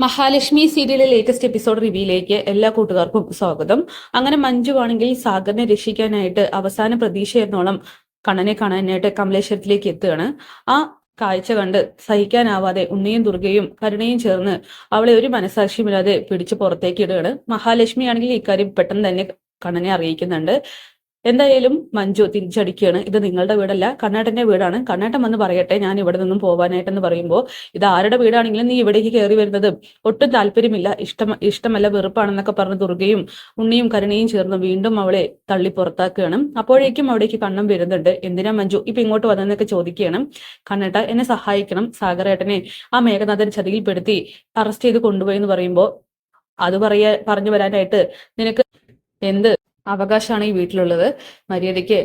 മഹാലക്ഷ്മി സീരിയലിലെ latest episode റിവ്യൂയിലേക്ക് എല്ലാ കൂട്ടുകാർക്കും സ്വാഗതം. അങ്ങനെ മഞ്ജു ആണെങ്കിൽ സാഗറിനെ രക്ഷിക്കാനായിട്ട് അവസാന പ്രതീക്ഷ കണ്ണനെ കാണാനായിട്ട് കമലേശ്വരത്തിലേക്ക് എത്തുകയാണ്. ആ കാഴ്ച കണ്ട് സഹിക്കാനാവാതെ ഉണ്ണിയും ദുർഗയും കരുണയും ചേർന്ന് അവളെ ഒരു മനസാക്ഷിയുമില്ലാതെ പിടിച്ചു പുറത്തേക്ക് ഇടുകയാണ്. മഹാലക്ഷ്മി ആണെങ്കിൽ ഇക്കാര്യം പെട്ടെന്ന് തന്നെ കണ്ണനെ അറിയിക്കുന്നുണ്ട്. എന്തായാലും മഞ്ജു തിരിച്ചടിക്കുകയാണ്. ഇത് നിങ്ങളുടെ വീടല്ല കണ്ണേട്ടന്റെ വീടാണ്. കണ്ണേട്ടൻ വന്ന് പറയട്ടെ ഞാൻ ഇവിടെ നിന്നും പോവാനായിട്ടെന്ന് പറയുമ്പോൾ ഇത് ആരുടെ വീടാണെങ്കിലും നീ ഇവിടേക്ക് കയറി വരുന്നത് ഒട്ടും താല്പര്യമില്ല. ഇഷ്ടം ഇഷ്ടമല്ല വെറുപ്പാണെന്നൊക്കെ പറഞ്ഞ് ദുർഗയും ഉണ്ണിയും കരുണയും ചേർന്ന് വീണ്ടും അവളെ തള്ളി പുറത്താക്കുകയാണ്. അപ്പോഴേക്കും അവിടേക്ക് കണ്ണം വരുന്നുണ്ട്. എന്തിനാ മഞ്ജു ഇപ്പൊ ഇങ്ങോട്ട് വന്നെന്നൊക്കെ ചോദിക്കുകയാണ്. കണ്ണേട്ട എന്നെ സഹായിക്കണം. സാഗരേട്ടനെ ആ മേഘനാഥൻ ചതിയിൽപ്പെടുത്തി അറസ്റ്റ് ചെയ്ത് കൊണ്ടുപോയി എന്ന് പറയുമ്പോൾ അത് പറയാ പറഞ്ഞു വരാനായിട്ട് നിനക്ക് എന്ത് അവകാശമാണ് ഈ വീട്ടിലുള്ളത്. മര്യാദയ്ക്ക്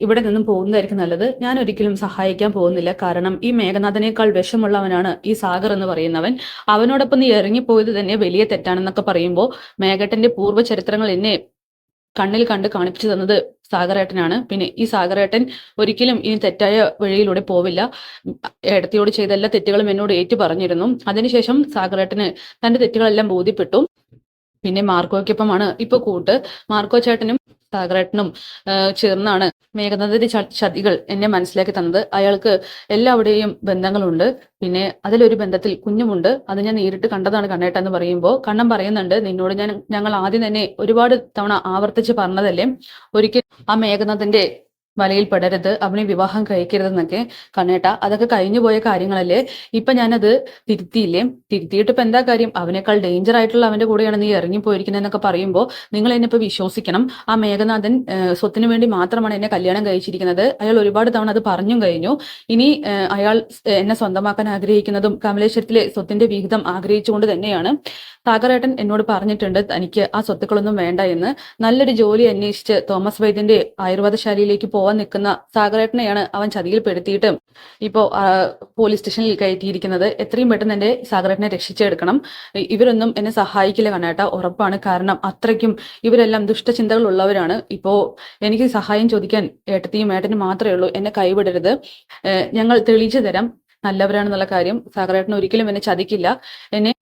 ഇവിടെ നിന്നും പോകുന്നതായിരിക്കും നല്ലത്. ഞാൻ ഒരിക്കലും സഹായിക്കാൻ പോകുന്നില്ല. കാരണം ഈ മേഘനാഥനേക്കാൾ വിഷമുള്ളവനാണ് ഈ സാഗർ എന്ന് പറയുന്നവൻ. അവനോടൊപ്പം നീ ഇറങ്ങിപ്പോയത് തന്നെ വലിയ തെറ്റാണെന്നൊക്കെ പറയുമ്പോൾ മേഘട്ടന്റെ പൂർവ ചരിത്രങ്ങൾ എന്നെ കണ്ണിൽ കണ്ട് കാണിപ്പിച്ചു തന്നത് സാഗരേട്ടനാണ്. പിന്നെ ഈ സാഗരേട്ടൻ ഒരിക്കലും ഇനി തെറ്റായ വഴിയിലൂടെ പോവില്ല. ഏടത്തിയോട് ചെയ്ത എല്ലാ തെറ്റുകളും എന്നോട് ഏറ്റു പറഞ്ഞിരുന്നു അതിനുശേഷം സാഗരേട്ടന് തന്റെ തെറ്റുകളെല്ലാം ബോധ്യപ്പെട്ടു. പിന്നെ മാർക്കോയ്ക്കൊപ്പമാണ് ഇപ്പൊ കൂട്ട്. മാർക്കോ ചേട്ടനും സാഗരേട്ടനും ചേർന്നാണ് മേഘനാഥന്റെ ചതികൾ എന്നെ മനസ്സിലാക്കി തന്നത്. അയാൾക്ക് എല്ലാവിടെയും ബന്ധങ്ങളുണ്ട്. പിന്നെ അതിലൊരു ബന്ധത്തിൽ കുഞ്ഞുമുണ്ട്. അത് ഞാൻ നേരിട്ട് കണ്ടതാണ് കണ്ണേട്ട എന്ന് പറയുമ്പോൾ കണ്ണം പറയുന്നുണ്ട് നിന്നോട് ഞാൻ ഞങ്ങൾ ആദ്യം തന്നെ ഒരുപാട് തവണ ആവർത്തിച്ച് പറഞ്ഞതല്ലേ? ഒരിക്കൽ ആ മേഘനാഥന്റെ വലയിൽ പെടരുത് അവനെ വിവാഹം കഴിക്കരുതെന്നൊക്കെ കണ്ണേട്ട അതൊക്കെ കഴിഞ്ഞു പോയ കാര്യങ്ങളല്ലേ? ഇപ്പൊ ഞാനത് തിരുത്തിയില്ലേ? തിരുത്തിയിട്ട് ഇപ്പൊ എന്താ കാര്യം? അവനേക്കാൾ ഡേഞ്ചർ ആയിട്ടുള്ള അവന്റെ കൂടെയാണ് നീ ഇറങ്ങിപ്പോയിരിക്കുന്നതെന്നൊക്കെ പറയുമ്പോൾ നിങ്ങൾ എന്നെ ഇപ്പൊ വിശ്വസിക്കണം. ആ മേഘനാഥൻ സ്വത്തിന് വേണ്ടി മാത്രമാണ് എന്നെ കല്യാണം കഴിച്ചിരിക്കുന്നത്. അയാൾ ഒരുപാട് തവണ അത് പറഞ്ഞും കഴിഞ്ഞു. ഇനി അയാൾ എന്നെ സ്വന്തമാക്കാൻ ആഗ്രഹിക്കുന്നതും കമലേശ്വരത്തിലെ സ്വത്തിന്റെ വിഹിതം ആഗ്രഹിച്ചുകൊണ്ട് തന്നെയാണ്. താക്കറേട്ടൻ എന്നോട് പറഞ്ഞിട്ടുണ്ട് തനിക്ക് ആ സ്വത്തുക്കളൊന്നും വേണ്ട എന്ന്. നല്ലൊരു ജോലി അന്വേഷിച്ച് തോമസ് വൈദ്യന്റെ ആയുർവേദശാലയിലേക്ക് പോകാൻ നിൽക്കുന്ന സാഗരേട്ടനെയാണ് അവൻ ചതിയിൽപ്പെടുത്തിയിട്ട് ഇപ്പോൾ പോലീസ് സ്റ്റേഷനിൽ കയറ്റിയിരിക്കുന്നത്. എത്രയും പെട്ടെന്ന് എന്റെ സാഗരേട്ടനെ രക്ഷിച്ചെടുക്കണം. ഇവരൊന്നും എന്നെ സഹായിക്കില്ല കണ്ണേട്ട. ഉറപ്പാണ്. കാരണം അത്രയ്ക്കും ഇവരെല്ലാം ദുഷ്ടചിന്തകൾ ഉള്ളവരാണ് ഇപ്പോ എനിക്ക് സഹായം ചോദിക്കാൻ ഏട്ടത്തിയും ഏട്ടനും മാത്രമേ ഉള്ളൂ. എന്നെ കൈവിടരുത്. ഞങ്ങൾ തെളിയിച്ചു തരാം. നല്ലവരാണെന്നുള്ള കാര്യം സാഗരേട്ടൻ ഒരിക്കലും എന്നെ ചതിക്കില്ല. എന്നെ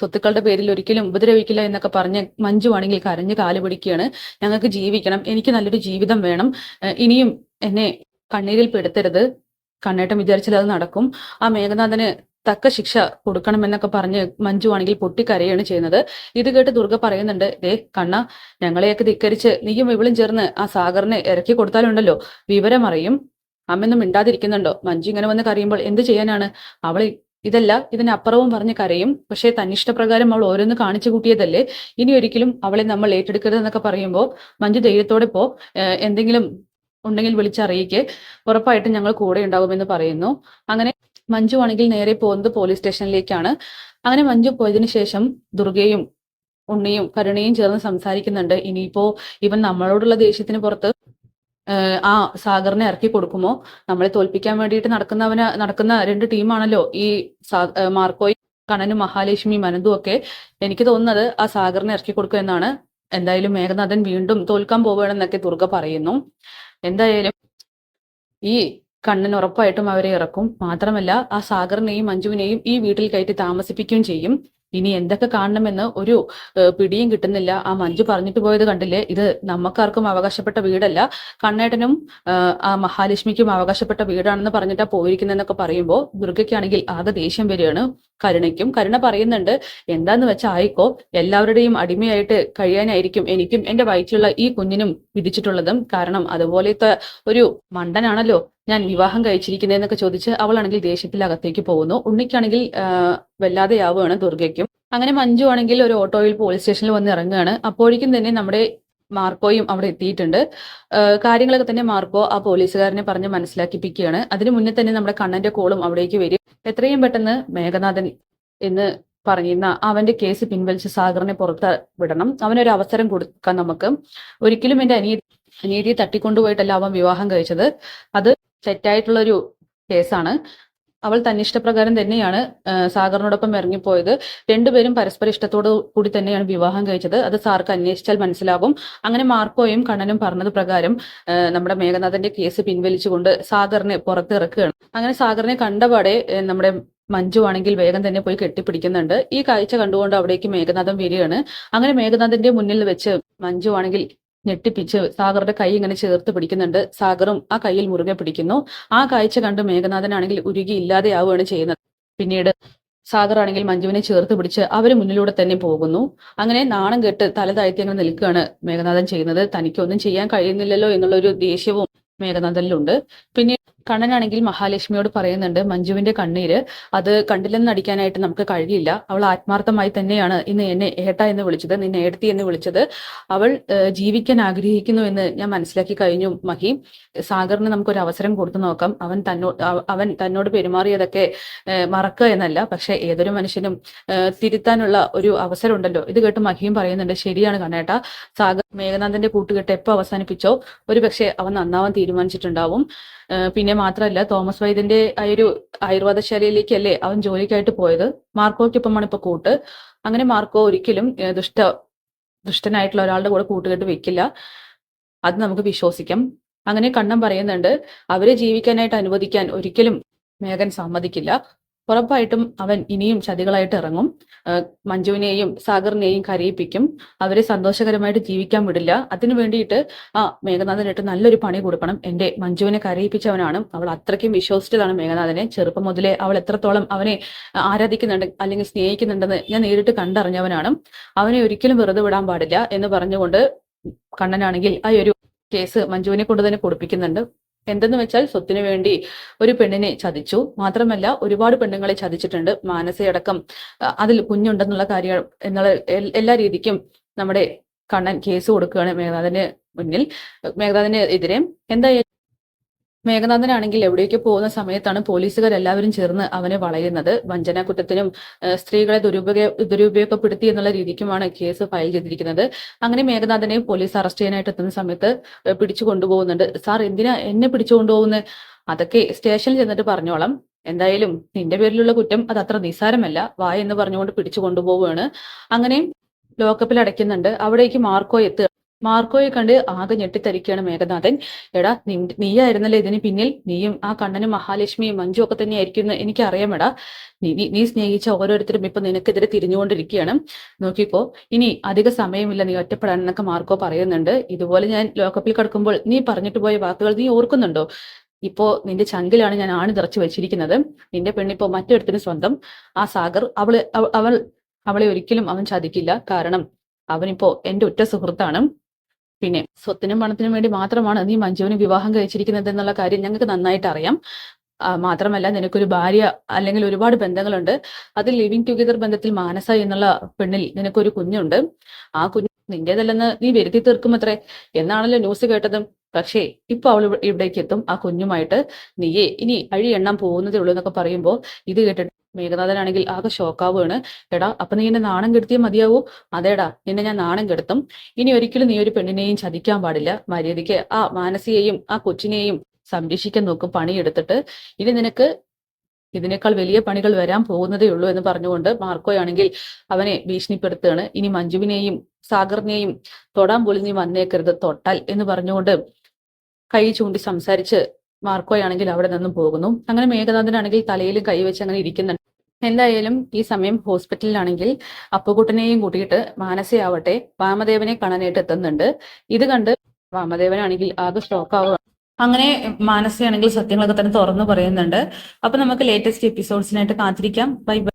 സ്വത്തുക്കളുടെ പേരിൽ ഒരിക്കലും ഉപദ്രവിക്കില്ല എന്നൊക്കെ പറഞ്ഞ് മഞ്ജു ആണെങ്കിൽ കരഞ്ഞ് കാൽ പിടിക്കുകയാണ്. ഞങ്ങൾക്ക് ജീവിക്കണം. എനിക്ക് നല്ലൊരു ജീവിതം വേണം. ഇനിയും എന്നെ കണ്ണീരിൽ പെടുത്തരുത്. കണ്ണേട്ടം വിചാരിച്ചാൽ അത് നടക്കും. ആ മേഘനാഥന് തക്ക ശിക്ഷ കൊടുക്കണമെന്നൊക്കെ പറഞ്ഞ് മഞ്ജു ആണെങ്കിൽ പൊട്ടിക്കരയാണ് ചെയ്യുന്നത്. ഇത് കേട്ട് ദുർഗ പറയുന്നുണ്ട് ദേ കണ്ണ ഞങ്ങളെയൊക്കെ ധിക്കരിച്ച് നീയും ഇവളും ചേർന്ന് ആ സാഗറിനെ ഇറക്കി കൊടുത്താലുണ്ടല്ലോ. വിവരം അറിയും അമ്മയൊന്നും മിണ്ടാതിരിക്കുന്നുണ്ടോ? മഞ്ജു ഇങ്ങനെ വന്ന് കറിയുമ്പോൾ എന്ത് ചെയ്യാനാണ്? അവൾ ഇതല്ല ഇതിനപ്പുറവും പറഞ്ഞ് കരയും. പക്ഷേ തന്നിഷ്ടപ്രകാരം അവൾ ഓരോന്ന് കാണിച്ചു കൂട്ടിയതല്ലേ? ഇനി ഒരിക്കലും അവളെ നമ്മൾ ഏറ്റെടുക്കരുതെന്നൊക്കെ പറയുമ്പോൾ മഞ്ജു ധൈര്യത്തോടെ പോ എന്തെങ്കിലും ഉണ്ടെങ്കിൽ വിളിച്ചറിയിക്കെ. ഉറപ്പായിട്ടും ഞങ്ങൾ കൂടെ ഉണ്ടാകുമെന്ന് പറയുന്നു. അങ്ങനെ മഞ്ജു ആണെങ്കിൽ നേരെ പോകുന്നത് പോലീസ് സ്റ്റേഷനിലേക്കാണ് അങ്ങനെ മഞ്ജു പോയതിനു ശേഷം ദുർഗയും ഉണ്ണിയും കരുണയും ചേർന്ന് സംസാരിക്കുന്നുണ്ട്. ഇനിയിപ്പോ ഇവൻ നമ്മളോടുള്ള ദേഷ്യത്തിന് പുറത്ത് ആ സാഗറിനെ ഇറക്കി കൊടുക്കുമോ? നമ്മളെ തോൽപ്പിക്കാൻ വേണ്ടിയിട്ട് നടക്കുന്നവന് നടക്കുന്ന രണ്ട് ടീമാണല്ലോ ഈ മാർക്കോയും കണനും മഹാലക്ഷ്മി മനന്തും ഒക്കെ. എനിക്ക് തോന്നുന്നത് ആ സാഗറിനെ ഇറക്കി കൊടുക്കുക എന്നാണ്. എന്തായാലും മേഘനാഥൻ വീണ്ടും തോൽക്കാൻ പോവുകയാണെന്നൊക്കെ ദുർഗ പറയുന്നു. എന്തായാലും ഈ കണ്ണൻ ഉറപ്പായിട്ടും അവരെ ഇറക്കും. മാത്രമല്ല ആ സാഗറിനെയും മഞ്ജുവിനെയും ഈ വീട്ടിൽ കയറ്റി താമസിപ്പിക്കുകയും ചെയ്യും. ഇനി എന്തൊക്കെ കാണണമെന്ന് ഒരു പിടിയും കിട്ടുന്നില്ല. ആ മഞ്ജു പറഞ്ഞിട്ട് പോയത് കണ്ടില്ലേ? ഇത് നമുക്കാർക്കും അവകാശപ്പെട്ട വീടല്ല. കണ്ണേട്ടനും ആ മഹാലക്ഷ്മിക്കും അവകാശപ്പെട്ട വീടാണെന്ന് പറഞ്ഞിട്ടാ പോയിരിക്കുന്നതെന്നൊക്കെ പറയുമ്പോൾ ദുർഗയ്ക്കാണെങ്കിൽ ആകെ ദേഷ്യം വരികയാണ് കരുണയ്ക്കും. കരുണ പറയുന്നുണ്ട് എന്താന്ന് വെച്ചാൽ ആയിക്കോ എല്ലാവരുടെയും അടിമയായിട്ട് കഴിയാനായിരിക്കും എനിക്കും എന്റെ വയറ്റിലുള്ള ഈ കുഞ്ഞിനും വിധിച്ചിട്ടുള്ളതും. കാരണം അതുപോലത്തെ ഒരു മണ്ടനാണല്ലോ ഞാൻ വിവാഹം കഴിച്ചിരിക്കുന്നതെന്നൊക്കെ ചോദിച്ച് അവളാണെങ്കിൽ ദേഷ്യത്തിൽ അകത്തേക്ക് പോകുന്നു. ഉണ്ണിക്കാണെങ്കിൽ വല്ലാതെയാവുകയാണ് ദുർഗയ്ക്കും. അങ്ങനെ മഞ്ജു ആണെങ്കിൽ ഒരു ഓട്ടോയിൽ പോലീസ് സ്റ്റേഷനിൽ വന്ന് ഇറങ്ങുകയാണ്. അപ്പോഴേക്കും തന്നെ നമ്മുടെ മാർക്കോയും അവിടെ എത്തിയിട്ടുണ്ട്. കാര്യങ്ങളൊക്കെ തന്നെ മാർക്കോ ആ പോലീസുകാരനെ പറഞ്ഞ് മനസ്സിലാക്കിപ്പിക്കുകയാണ്. അതിനു മുന്നേ തന്നെ നമ്മുടെ കണ്ണന്റെ കോളും അവിടേക്ക് വരും. എത്രയും പെട്ടെന്ന് മേഘനാഥൻ എന്ന് പറയുന്ന അവന്റെ കേസ് പിൻവലിച്ച് സാഗറിനെ പുറത്ത് വിടണം. അവനൊരു അവസരം കൊടുക്കാം നമുക്ക്. ഒരിക്കലും എന്റെ അനിയ അനീതിയെ തട്ടിക്കൊണ്ടുപോയിട്ടല്ല അവൻ വിവാഹം കഴിച്ചത്. അത് തെറ്റായിട്ടുള്ള ഒരു കേസാണ്. അവൾ തന്നെ ഇഷ്ടപ്രകാരം തന്നെയാണ് സാഗറിനോടൊപ്പം ഇറങ്ങിപ്പോയത്. രണ്ടുപേരും പരസ്പര ഇഷ്ടത്തോടു കൂടി തന്നെയാണ് വിവാഹം കഴിച്ചത്. അത് സാർക്ക് അന്വേഷിച്ചാൽ മനസ്സിലാകും. അങ്ങനെ മാർക്കോയും കണ്ണനും പറഞ്ഞത് പ്രകാരം നമ്മുടെ മേഘനാഥന്റെ കേസ് പിൻവലിച്ചുകൊണ്ട് സാഗറിനെ പുറത്തിറക്കുകയാണ്. അങ്ങനെ സാഗറിനെ കണ്ടപാടെ നമ്മുടെ മഞ്ജു ആണെങ്കിൽ വേഗം തന്നെ പോയി കെട്ടിപ്പിടിക്കുന്നുണ്ട്. ഈ കാഴ്ച കണ്ടുകൊണ്ട് അവിടേക്ക് മേഘനാഥം വരികയാണ്. അങ്ങനെ മേഘനാഥന്റെ മുന്നിൽ വെച്ച് മഞ്ജു ആണെങ്കിൽ ഞെട്ടിപ്പിച്ച് സാഗറുടെ കൈ ഇങ്ങനെ ചേർത്ത് പിടിക്കുന്നുണ്ട്. സാഗറും ആ കൈയിൽ മുറുകെ പിടിക്കുന്നു. ആ കാഴ്ച കണ്ട് മേഘനാഥനാണെങ്കിൽ ഉരുകി ഇല്ലാതെയാവുകയാണ് ചെയ്യുന്നത്. പിന്നീട് സാഗർ ആണെങ്കിൽ മഞ്ജുവിനെ ചേർത്ത് പിടിച്ച് അവർ മുന്നിലൂടെ തന്നെ പോകുന്നു. അങ്ങനെ നാണം കെട്ട് തല താഴ്ത്തി അങ്ങനെ നിൽക്കുകയാണ് മേഘനാഥൻ ചെയ്യുന്നത്. തനിക്കൊന്നും ചെയ്യാൻ കഴിയുന്നില്ലല്ലോ എന്നുള്ളൊരു ദേഷ്യവും മേഘനാഥനിലുണ്ട്. പിന്നെ കണ്ണനാണെങ്കിൽ മഹാലക്ഷ്മിയോട് പറയുന്നുണ്ട് മഞ്ജുവിന്റെ കണ്ണീര് അത് കണ്ടില്ലെന്ന് നടിക്കാനായിട്ട് നമുക്ക് കഴിയില്ല. അവൾ ആത്മാർത്ഥമായി തന്നെയാണ് ഇന്ന് എന്നെ ഏട്ട എന്ന് വിളിച്ചത് നിന്നെ ഏടത്തി എന്ന് വിളിച്ചത്. അവൾ ജീവിക്കാൻ ആഗ്രഹിക്കുന്നു എന്ന് ഞാൻ മനസ്സിലാക്കി കഴിഞ്ഞു മഹി. സാഗറിന് നമുക്കൊരു അവസരം കൊടുത്തു നോക്കാം. അവൻ തന്നോട് അവൻ തന്നോട് പെരുമാറിയതൊക്കെ മറക്കുക എന്നല്ല പക്ഷെ ഏതൊരു മനുഷ്യനും തിരുത്താനുള്ള ഒരു അവസരം ഉണ്ടല്ലോ ഇത് കേട്ട് മഹിയും പറയുന്നുണ്ട് ശരിയാണ് കണ്ണേട്ട. സാഗർ മേഘനാഥന്റെ കൂട്ടുകെട്ട് എപ്പോ അവസാനിപ്പിച്ചോ? ഒരു പക്ഷേ അവൻ നന്നാവാൻ തീരുമാനിച്ചിട്ടുണ്ടാവും. പിന്നെ മാത്രമല്ല തോമസ് വൈദ്യന്റെ ആ ഒരു ആയുർവേദശാലയിലേക്കല്ലേ അവൻ ജോലിക്കായിട്ട് പോയത്. മാർക്കോയ്ക്കൊപ്പമാണ് ഇപ്പൊ കൂട്ട്. അങ്ങനെ മാർക്കോ ഒരിക്കലും ദുഷ്ട ദുഷ്ടനായിട്ടുള്ള ഒരാളുടെ കൂടെ കൂട്ടുകെട്ട് വെക്കില്ല. അത് നമുക്ക് വിശ്വസിക്കാം. അങ്ങനെ കണ്ണം പറയുന്നുണ്ട് അവരെ ജീവിക്കാനായിട്ട് അനുവദിക്കാൻ ഒരിക്കലും മേഘൻ സമ്മതിക്കില്ല. ഉറപ്പായിട്ടും അവൻ ഇനിയും ചതികളായിട്ട് ഇറങ്ങും. മഞ്ജുവിനെയും സാഗറിനെയും കരയിപ്പിക്കും. അവരെ സന്തോഷകരമായിട്ട് ജീവിക്കാൻ വിടില്ല. അതിനു വേണ്ടിയിട്ട് ആ മേഘനാഥനായിട്ട് നല്ലൊരു പണി കൊടുക്കണം. എന്റെ മഞ്ജുവിനെ കരയിപ്പിച്ചവനാണ്. അവൾ അത്രയ്ക്കും വിശ്വസിച്ചതാണ് മേഘനാഥനെ. ചെറുപ്പം മുതലേ അവൾ എത്രത്തോളം അവനെ ആരാധിക്കുന്നുണ്ട് അല്ലെങ്കിൽ സ്നേഹിക്കുന്നുണ്ടെന്ന് ഞാൻ നേരിട്ട് കണ്ടറിഞ്ഞവനാണ്. അവനെ ഒരിക്കലും വെറുതെ വിടാൻ പാടില്ല എന്ന് പറഞ്ഞുകൊണ്ട് കണ്ണനാണെങ്കിൽ ആ ഒരു കേസ് മഞ്ജുവിനെ കൊണ്ട് തന്നെ കൊടുപ്പിക്കുന്നുണ്ട്. എന്തെന്ന് വെച്ചാൽ സ്വത്തിനു വേണ്ടി ഒരു പെണ്ണിനെ ചതിച്ചു. മാത്രമല്ല ഒരുപാട് പെണ്ണുങ്ങളെ ചതിച്ചിട്ടുണ്ട് മാനസയടക്കം. അതിൽ കുഞ്ഞുണ്ടെന്നുള്ള കാര്യം എന്നുള്ള എല്ലാ രീതിക്കും നമ്മുടെ കണ്ണൻ കേസ് കൊടുക്കുകയാണ് മേഘനാഥന് മുന്നിൽ. മേഘനാഥന് എതിരെ. എന്തായാലും മേഘനാഥനാണെങ്കിൽ എവിടേക്ക് പോകുന്ന സമയത്താണ് പോലീസുകാർ എല്ലാവരും ചേർന്ന് അവനെ വളയുന്നത്. വഞ്ചന കുറ്റത്തിനും ഏഹ് സ്ത്രീകളെ ദുരുപയോഗ ദുരുപയോഗപ്പെടുത്തി എന്നുള്ള രീതിക്കുമാണ് കേസ് ഫയൽ ചെയ്തിരിക്കുന്നത്. അങ്ങനെ മേഘനാഥനെ പോലീസ് അറസ്റ്റ് ചെയ്യാനായിട്ട് എത്തുന്ന സമയത്ത് പിടിച്ചു കൊണ്ടുപോകുന്നുണ്ട്. സാർ എന്തിനാ എന്നെ പിടിച്ചു കൊണ്ടുപോകുന്നത് അതൊക്കെ സ്റ്റേഷനിൽ ചെന്നിട്ട് പറഞ്ഞോളാം. എന്തായാലും നിന്റെ പേരിലുള്ള കുറ്റം അത് അത്ര നിസ്സാരമല്ല. വായ എന്ന് പറഞ്ഞുകൊണ്ട് പിടിച്ചു കൊണ്ടുപോവുകയാണ്. അങ്ങനെ ലോക്കപ്പിൽ അടയ്ക്കുന്നുണ്ട്. അവിടേക്ക് മാർക്കോ എത്തുക മാർക്കോയെ കണ്ട് ആകെ ഞെട്ടിത്തരിക്കുകയാണ് മേഘനാഥൻ. എടാ നീയായിരുന്നല്ലേ ഇതിന് പിന്നിൽ? നീയും ആ കണ്ണനും മഹാലക്ഷ്മിയും മഞ്ജു ഒക്കെ തന്നെയായിരിക്കും എന്ന് എനിക്കറിയാം എടാ നീ നീ- സ്നേഹിച്ച ഓരോരുത്തരും ഇപ്പൊ നിനക്കെതിരെ തിരിഞ്ഞുകൊണ്ടിരിക്കുകയാണ്. നോക്കിക്കോ ഇനി അധിക സമയമില്ല നീ ഒറ്റപ്പെടാൻ എന്നൊക്കെ മാർക്കോ പറയുന്നുണ്ട്. ഇതുപോലെ ഞാൻ ലോകപ്പിൽ കിടക്കുമ്പോൾ നീ പറഞ്ഞിട്ട് പോയ വാക്കുകൾ നീ ഓർക്കുന്നുണ്ടോ? ഇപ്പോ നിന്റെ ചങ്കിലാണ് ഞാൻ ആണ് നിറച്ചു വെച്ചിരിക്കുന്നത്. നിന്റെ പെണ്ണിപ്പോ മറ്റൊരുത്തിന് സ്വന്തം. ആ സാഗർ അവൾ അവൾ അവളെ ഒരിക്കലും അവൻ ചതിക്കില്ല. കാരണം അവനിപ്പോ എന്റെ ഉറ്റ സുഹൃത്താണ്. പിന്നെ സ്വത്തിനും പണത്തിനും വേണ്ടി മാത്രമാണ് നീ മഞ്ജുവിന് വിവാഹം കഴിച്ചിരിക്കുന്നത് എന്നുള്ള കാര്യം ഞങ്ങൾക്ക് നന്നായിട്ട് അറിയാം. മാത്രമല്ല നിനക്കൊരു ഭാര്യ അല്ലെങ്കിൽ ഒരുപാട് ബന്ധങ്ങളുണ്ട്. അതിൽ ലിവിങ് ടുഗദർ ബന്ധത്തിൽ മാനസ എന്നുള്ള പെണ്ണിൽ നിനക്കൊരു കുഞ്ഞുണ്ട്. ആ കുഞ്ഞ് നിന്റേതല്ലെന്ന് നീ വരുത്തി തീർക്കും അത്രേ എന്നാണല്ലോ ന്യൂസ് കേട്ടതും. പക്ഷേ ഇപ്പൊ അവൾ ഇവ- ഇവിടേക്ക് എത്തും ആ കുഞ്ഞുമായിട്ട്. നീയെ ഇനി അഴി എണ്ണാൻ പോകുന്നതേ ഉള്ളൂ എന്നൊക്കെ പറയുമ്പോൾ ഇത് കേട്ടിട്ട് മേഘനാഥനാണെങ്കിൽ ആകെ ഷോക്കാവുകയാണ് എടാ അപ്പൊ നീ എന്നെ നാണം കെടുത്തിയേ മതിയാവൂ? അതേടാ നിന്നെ ഞാൻ നാണം കെടുത്തും. ഇനി ഒരിക്കലും നീ ഒരു പെണ്ണിനെയും ചതിക്കാൻ പാടില്ല. മര്യാദയ്ക്ക് ആ മാനസിയെയും ആ കൊച്ചിനെയും സംരക്ഷിക്കാൻ നോക്കും പണിയെടുത്തിട്ട്. ഇനി നിനക്ക് ഇതിനേക്കാൾ വലിയ പണികൾ വരാൻ പോകുന്നതേ ഉള്ളൂ എന്ന് പറഞ്ഞുകൊണ്ട് മാർക്കോയാണെങ്കിൽ അവനെ ഭീഷണിപ്പെടുത്തുകയാണ്. ഇനി മഞ്ജുവിനെയും സാഗറിനെയും തൊടാൻ പോലും നീ വന്നേക്കരുത്. തൊട്ടാൽ എന്ന് പറഞ്ഞുകൊണ്ട് കൈ ചൂണ്ടി സംസാരിച്ച് മാർക്കോയാണെങ്കിൽ അവിടെ നിന്നും പോകുന്നു. അങ്ങനെ മേഘനാഥനാണെങ്കിൽ തലയിൽ കൈവച്ച് അങ്ങനെ ഇരിക്കുന്നുണ്ട്. എന്തായാലും ഈ സമയം ഹോസ്പിറ്റലിലാണെങ്കിൽ അപ്പുകുട്ടനെയും കൂട്ടിയിട്ട് മാനസയാവട്ടെ വാമദേവനെ കാണാനായിട്ട് എത്തുന്നുണ്ട്. ഇത് കണ്ട് വാമദേവനാണെങ്കിൽ ആകെ ഷോക്കാവുക അങ്ങനെ മാനസയാണെങ്കിൽ സത്യങ്ങളൊക്കെ തന്നെ തുറന്നു പറയുന്നുണ്ട്. അപ്പൊ നമുക്ക് ലേറ്റസ്റ്റ് എപ്പിസോഡ്സിനായിട്ട് കാത്തിരിക്കാം. Bye bye